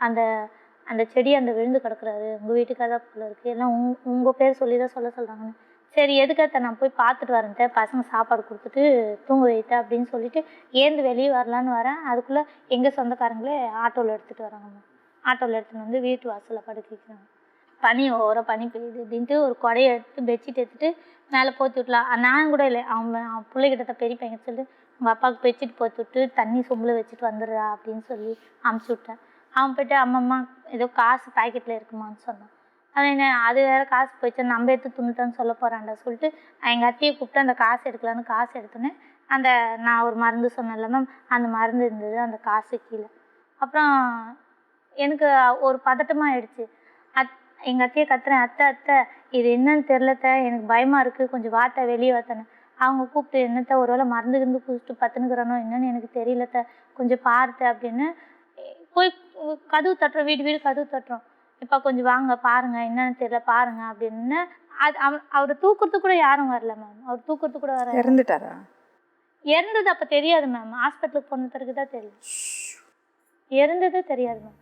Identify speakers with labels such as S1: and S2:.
S1: அந்த அந்த செடி அந்த விழுந்து கிடக்குறாரு உங்கள் வீட்டுக்காக தான் போல இருக்குது எல்லாம் உங் உங்கள் பேர் சொல்லி தான் சொல்ல சொல்கிறாங்கன்னு சரி எதுக்காக நான் போய் பார்த்துட்டு வரேன்ட்ட பசங்க சாப்பாடு கொடுத்துட்டு தூங்க வைத்தேன் அப்படின்னு சொல்லிட்டு ஏந்து வெளியே வரலான்னு வரேன். அதுக்குள்ளே எங்கள் சொந்தக்காரங்களே ஆட்டோவில் எடுத்துகிட்டு வராங்கம்மா ஆட்டோவில் எடுத்துகிட்டு வந்து வீட்டு வாசலில் படுக்க வைக்கிறாங்க. பனி ஓர பனி பெய்யுது அப்படின்ட்டு ஒரு கொடையை எடுத்து பெட்ஷீட் எடுத்துட்டு மேலே போத்தி விட்லாம் நான் கூட இல்லை. அவன் அவன் பிள்ளைகிட்ட தான் பெரிய பையன் சொல்லிட்டு உங்கள் அப்பாவுக்கு பெட்ஷீட் போத்தி விட்டு தண்ணி சொம்பில் வச்சுட்டு வந்துடுறா அப்படின்னு சொல்லி அமுச்சு விட்டேன். அவன் போயிட்டு அம்மம்மா ஏதோ காசு பாக்கெட்டில் இருக்குமான்னு சொன்னான். அவன் என்ன அது வேற காசு போயிடுச்சு நம்ம எடுத்து துணுட்டோன்னு சொல்ல போகிறான்டா சொல்லிட்டு எங்கள் அத்தையை கூப்பிட்டு அந்த காசு எடுக்கலான்னு காசு எடுத்தோன்னே அந்த நான் ஒரு மருந்து சொன்னேன்ல மேம் அந்த மருந்து இருந்தது அந்த காசு கீழே. அப்புறம் எனக்கு ஒரு பதட்டமாக ஆயிடுச்சு. அத் எங்கள் அத்தையை கத்துறேன் அத்தை அத்தை இது என்னன்னு தெரிலத்த எனக்கு பயமாக இருக்குது கொஞ்சம் வார்த்தை வெளியே வாத்தன்னு. அவங்க கூப்பிட்டு என்னத்த ஒருவேளை மருந்து கிருந்து குடிச்சிட்டு பத்துனுக்குறானோ என்னன்னு எனக்கு தெரியலத்த கொஞ்சம் பார்த்த அப்படின்னு போய் கதவு தட்டுறோம் வீடு வீடு கதவு தட்டுறோம். இப்போ கொஞ்சம் வாங்க பாருங்க என்னன்னு தெரியல பாருங்க அப்படின்னு. அது அவ அவரை தூக்குறதுக்கு கூட யாரும் வரல மேம் அவர் தூக்குறதுக்கு கூட வர
S2: இறந்துட்டாரா?
S1: இறந்தது அப்போ தெரியாது மேம் ஹாஸ்பிட்டலுக்கு போன பிறகு தான் தெரியும் இறந்ததே தெரியாது மேம்